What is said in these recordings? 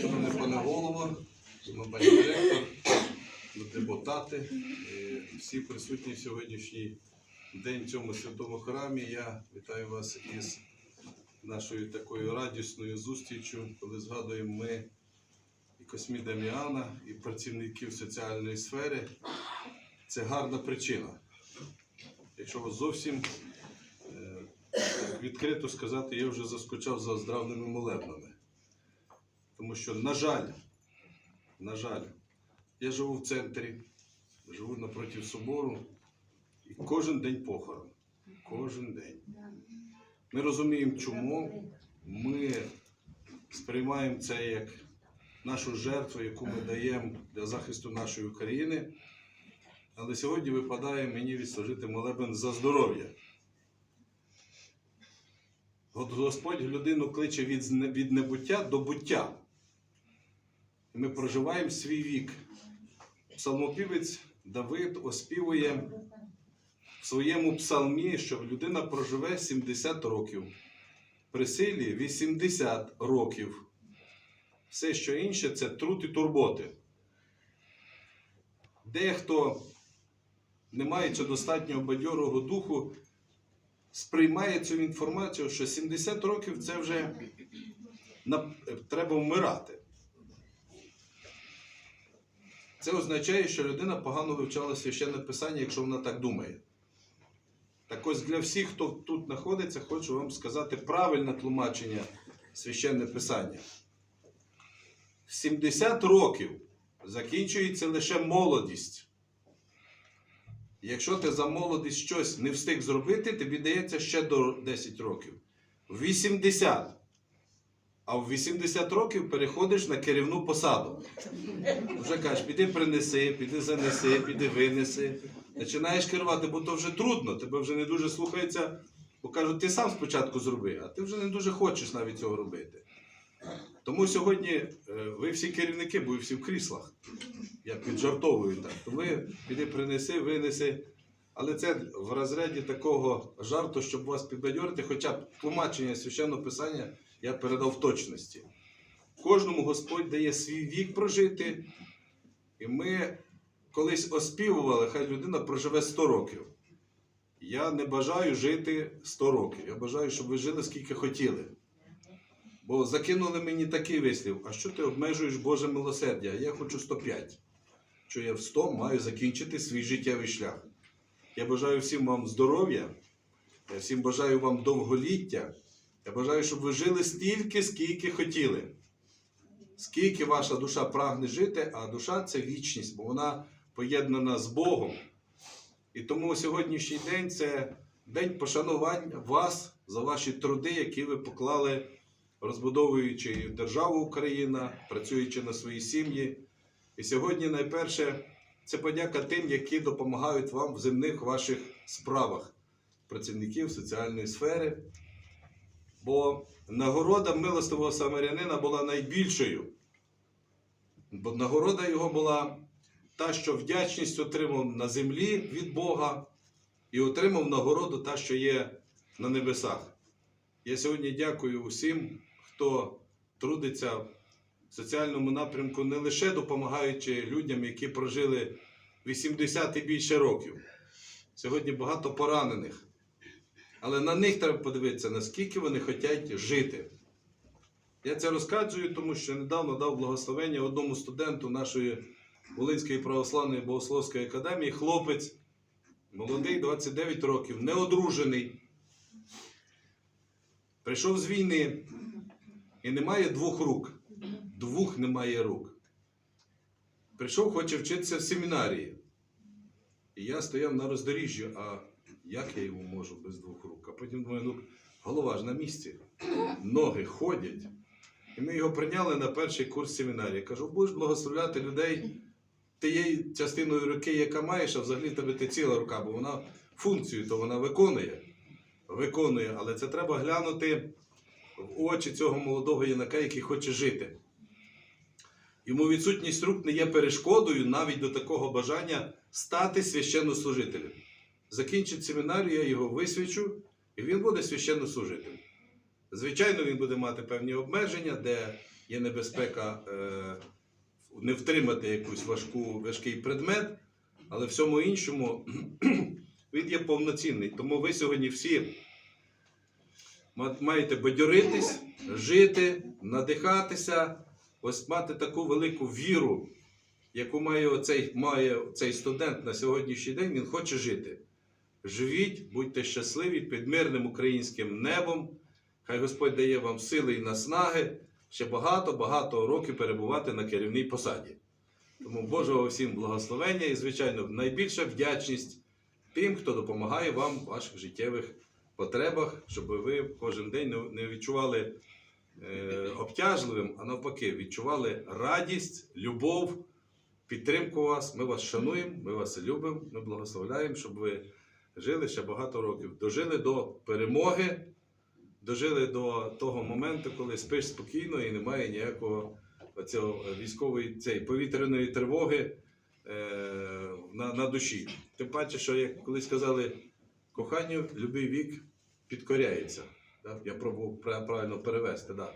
Шановний пане голово, шановний пані директор, депутати, е, всі присутні в сьогоднішній день в цьому святому храмі. Я вітаю вас із нашою такою радісною зустрічю, коли згадуємо ми і Космі Даміана, і працівників соціальної сфери. Це гарна причина. Якщо вас зовсім е, відкрито сказати, я вже заскучав за здравними молебнами. Тому що, на жаль, на жаль, я живу в центрі, живу напроти собору, і кожен день похорон. Кожен день. Ми розуміємо, чому ми сприймаємо це як нашу жертву, яку ми даємо для захисту нашої України. Але сьогодні випадає мені відслужити молебен за здоров'я. Господь людину кличе від небуття до буття. Ми проживаємо свій вік. Псалмопівець Давид оспівує в своєму псалмі, що людина проживе 70 років, при силі 80 років. Все, що інше, це труд і турботи. Дехто, не маючи достатнього бадьорого духу, сприймає цю інформацію, що 70 років це вже треба вмирати. Це означає, що людина погано вивчала священне писання, якщо вона так думає. Так ось для всіх, хто тут знаходиться, хочу вам сказати правильне тлумачення священне писання. 70 років закінчується лише молодість. Якщо ти за молодість щось не встиг зробити, тобі дається ще до 10 років. В 80. А в 80 років переходиш на керівну посаду. Вже кажеш, піди принеси, піди занеси, піди винеси. Починаєш керувати, бо то вже трудно, тебе вже не дуже слухається, бо кажуть, ти сам спочатку зроби, а ти вже не дуже хочеш навіть цього робити. Тому сьогодні е, ви всі керівники, бо ви всі в кріслах. Я піджартовую так. То ви піди принеси, винеси. Але це в розряді такого жарту, щоб вас підбадьорити, хоча тлумачення священного писання я передав в точності. Кожному Господь дає свій вік прожити, і ми колись оспівували, хай людина проживе 100 років. Я не бажаю жити 100 років. Я бажаю, щоб ви жили скільки хотіли. Бо закинули мені такий вислів: а що ти обмежуєш Боже милосердя? Я хочу 105. Що я в 100 маю закінчити свій життєвий шлях. Я бажаю всім вам здоров'я, я всім бажаю вам довголіття. Я бажаю, щоб ви жили стільки, скільки хотіли. Скільки ваша душа прагне жити, а душа це вічність, бо вона поєднана з Богом. І тому сьогоднішній день це день пошанування вас за ваші труди, які ви поклали, розбудовуючи державу Україна, працюючи на свої сім'ї. І сьогодні найперше це подяка тим, які допомагають вам в земних ваших справах, працівників соціальної сфери. Бо нагорода милостивого самарянина була найбільшою. Бо нагорода його була та, що вдячність отримав на землі від Бога, і отримав нагороду та, що є на небесах. Я сьогодні дякую усім, хто трудиться соціальному напрямку, не лише допомагаючи людям, які прожили 80 і більше років. Сьогодні багато поранених. Але на них треба подивитися, наскільки вони хочуть жити. Я це розказую, тому що недавно дав благословення одному студенту нашої Волинської православної богословської академії, хлопець, молодий, 29 років, неодружений. Прийшов з війни і немає двох рук. Двох немає рук. Прийшов, хоче вчитися в семінарії. І я стояв на роздоріжжі, а як я його можу без двох рук? А потім думаю, ну, голова ж на місці, ноги ходять. І ми його прийняли на перший курс семінарії. Кажу, будеш благословляти людей тією частиною руки, яка маєш, а взагалі тебе ти ціла рука, бо вона функцію, то вона виконує. Виконує, але це треба глянути в очі цього молодого юнака, який хоче жити. Йому відсутність рук не є перешкодою навіть до такого бажання стати священнослужителем. Закінчить семінарію, я його висвячу, і він буде священнослужителем. Звичайно, він буде мати певні обмеження, де є небезпека е, не втримати якусь важкий предмет, але всьому іншому він є повноцінний. Тому ви сьогодні всі маєте бадьоритись, жити, надихатися, ось мати таку велику віру, яку має оцей, має цей студент на сьогоднішній день, він хоче жити. Живіть, будьте щасливі під мирним українським небом. Хай Господь дає вам сили і наснаги ще багато-багато років перебувати на керівній посаді. Тому Божого всім благословення і, звичайно, найбільша вдячність тим, хто допомагає вам в ваших життєвих потребах, щоб ви кожен день не- відчували обтяжливим, а навпаки, відчували радість, любов, підтримку вас. Ми вас шануємо, ми вас любимо, ми благословляємо, щоб ви жили ще багато років. Дожили до перемоги, дожили до того моменту, коли спиш спокійно і немає ніякого оцього військової цієї повітряної тривоги е, на, на душі. Тим паче, що як колись сказали, коханню любий вік підкоряється. Я пробував правильно перевести. Да.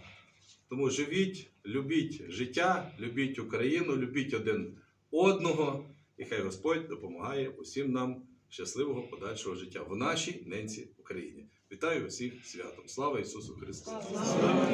Тому живіть, любіть життя, любіть Україну, любіть один одного, і хай Господь допомагає усім нам щасливого подальшого життя в нашій ненці Україні. Вітаю усіх святом. Слава Ісусу Христу!